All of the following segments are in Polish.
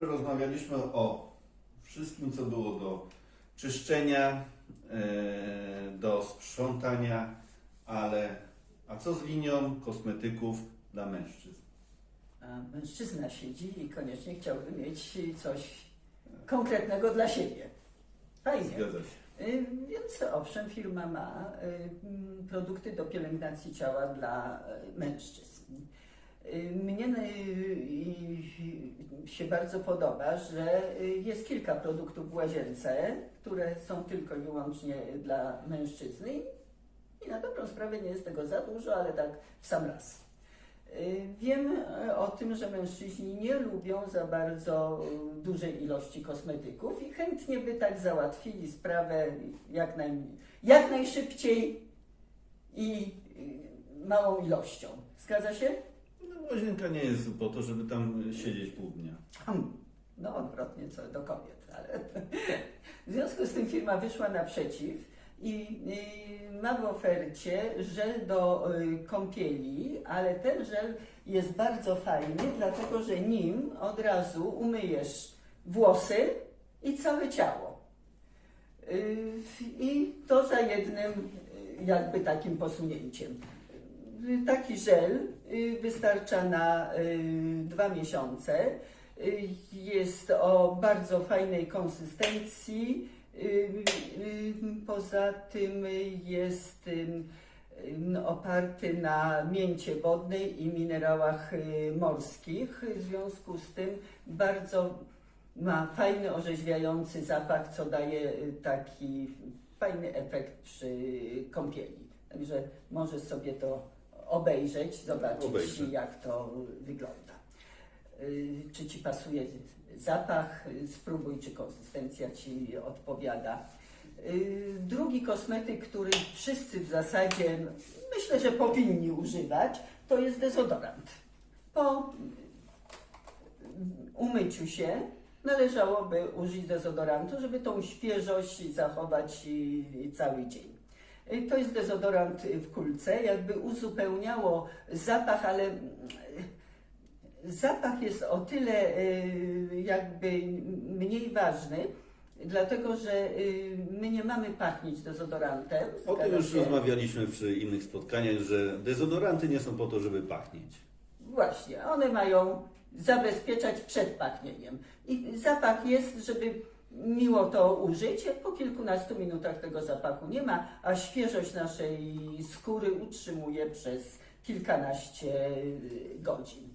Rozmawialiśmy o wszystkim, co było do czyszczenia, e, do sprzątania, ale a co z linią kosmetyków dla mężczyzn? A mężczyzna siedzi i koniecznie chciałby mieć coś konkretnego dla siebie. Fajnie. Zgadza się. Y, Więc owszem, firma ma y, produkty do pielęgnacji ciała dla y, mężczyzn. Mnie się bardzo podoba, że jest kilka produktów w łazience, które są tylko i wyłącznie dla mężczyzny i na dobrą sprawę nie jest tego za dużo, ale tak w sam raz. Wiem o tym, że mężczyźni nie lubią za bardzo dużej ilości kosmetyków i chętnie by tak załatwili sprawę jak, naj, jak najszybciej i małą ilością. Zgadza się? Łazienka nie jest po to, żeby tam siedzieć pół dnia. Hmm, No odwrotnie co do kobiet, ale w związku z tym firma wyszła naprzeciw i y, ma w ofercie żel do y, kąpieli, ale ten żel jest bardzo fajny, dlatego że nim od razu umyjesz włosy i całe ciało. Y, I to za jednym y, jakby takim posunięciem. Taki żel y, wystarcza na y, dwa miesiące. Y, Jest o bardzo fajnej konsystencji. Poza tym jest oparty na mięcie wodnej i minerałach morskich. W związku z tym bardzo ma fajny, orzeźwiający zapach, co daje taki fajny efekt przy kąpieli. Także możesz sobie to obejrzeć, zobaczyć Obejrzę. jak to wygląda. Y, Czy Ci pasuje zapach, spróbuj, czy konsystencja Ci odpowiada. Y, Drugi kosmetyk, który wszyscy w zasadzie myślę, że powinni używać, to jest dezodorant. Po umyciu się należałoby użyć dezodorantu, żeby tą świeżość zachować y, cały dzień. Y, To jest dezodorant w kulce, jakby uzupełniało zapach, ale mm, zapach jest o tyle y, jakby mniej ważny, dlatego że y, my nie mamy pachnieć dezodorantem. O tym już się? rozmawialiśmy przy innych spotkaniach, że dezodoranty nie są po to, żeby pachnieć. Właśnie, one mają zabezpieczać przed pachnieniem. I zapach jest, żeby miło to użyć, po kilkunastu minutach tego zapachu nie ma, a świeżość naszej skóry utrzymuje przez kilkanaście y, godzin.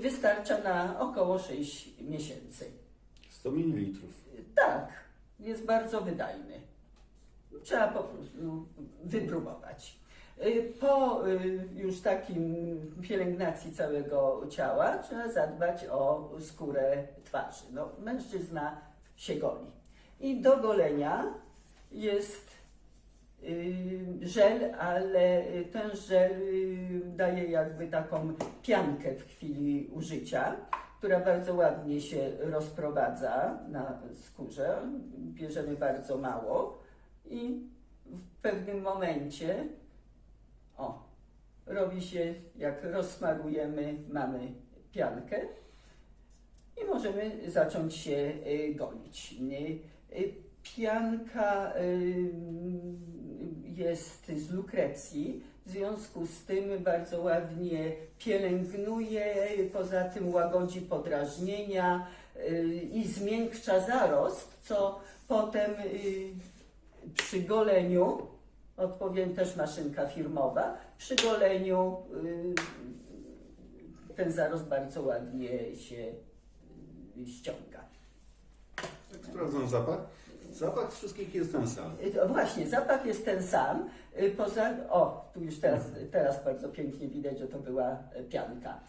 Wystarcza na około 6 miesięcy. 100 ml. Tak, jest bardzo wydajny. Trzeba po prostu wypróbować. Y, Po y, już takim pielęgnacji całego ciała trzeba zadbać o skórę twarzy. No, mężczyzna się goli. I do golenia jest y, żel, ale ten żel y, daje jakby taką piankę w chwili użycia, która bardzo ładnie się rozprowadza na skórze. Bierzemy bardzo mało i w pewnym momencie o, robi się, jak rozsmarujemy, mamy piankę i możemy zacząć się y, golić. Y, y, Pianka jest z lukrecji, w związku z tym bardzo ładnie pielęgnuje, poza tym łagodzi podrażnienia i zmiękcza zarost, co potem przy goleniu, odpowiem też maszynka firmowa, przy goleniu ten zarost bardzo ładnie się ściąga. Sprawdzam zapach. Zapach wszystkich jest ten sam. Y, Właśnie, zapach jest ten sam. y, Poza, o, tu już teraz, teraz bardzo pięknie widać, że to była y, pianka.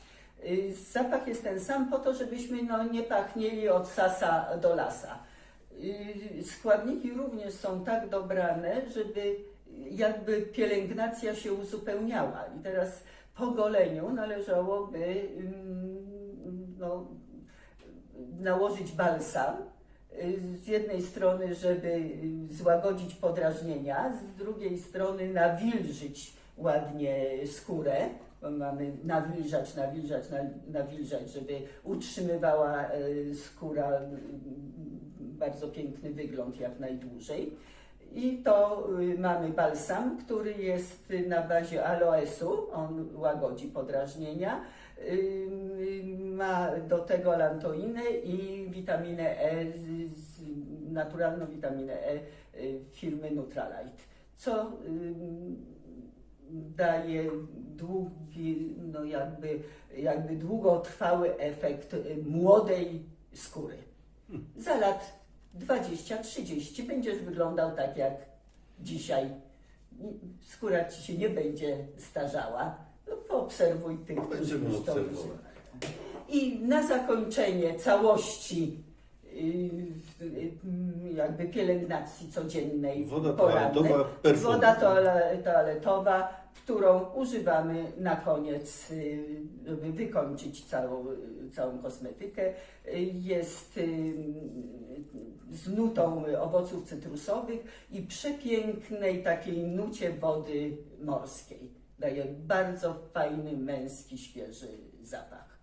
Y, Zapach jest ten sam po to, żebyśmy no, nie pachnieli od sasa do lasa. Składniki również są tak dobrane, żeby jakby pielęgnacja się uzupełniała. I teraz po goleniu należałoby ym, no, nałożyć balsam. Y, Z jednej strony, żeby y, złagodzić podrażnienia, z drugiej strony nawilżyć ładnie skórę, mamy nawilżać, nawilżać, na- nawilżać, żeby utrzymywała e, skóra bardzo piękny wygląd jak najdłużej. I to y, mamy balsam, który jest y, na bazie aloesu, on łagodzi podrażnienia. Y, Ma do tego lantoinę i witaminę E, naturalną witaminę E y, firmy Nutralite, co y, daje długi, no jakby, jakby długotrwały efekt y, młodej skóry. Za lat 20-30 będziesz wyglądał tak jak dzisiaj. Skóra ci się nie będzie starzała. No, poobserwuj tych, którzy Będziemy już to używają. I na zakończenie całości jakby pielęgnacji codziennej, Woda porannej, toaletowa, perfum. woda toale- toaletowa, którą używamy na koniec, yy, żeby wykończyć całą, całą kosmetykę. Jest z nutą owoców cytrusowych i przepięknej takiej nucie wody morskiej. Daje bardzo fajny, męski, świeży zapach.